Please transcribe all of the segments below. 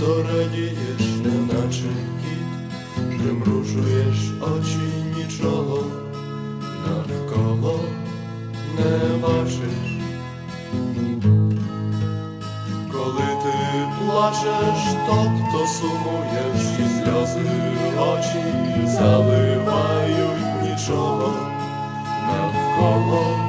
то радієш, неначе кіт, примружуєш очі нічого, навколо не бачиш. Коли ти плачеш, тобто сумуєш, і сльози очі заливають нічого навколо.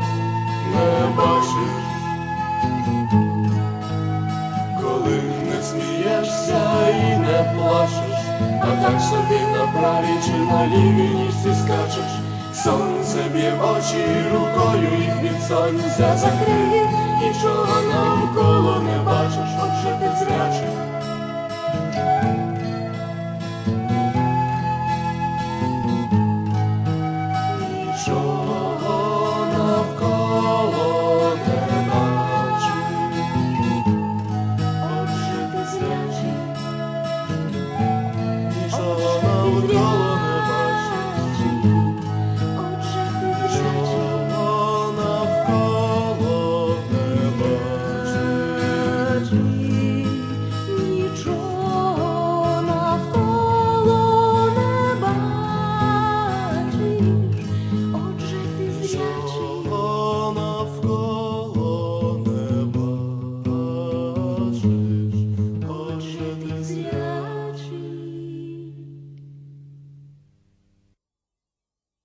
Плачеш, а так собі на правій чи на лівій ніжці скачеш. Сонце б'є очі рукою їх від сонця закриє, нічого навколо не бачиш, отже ти зрячий. Нічого Lord.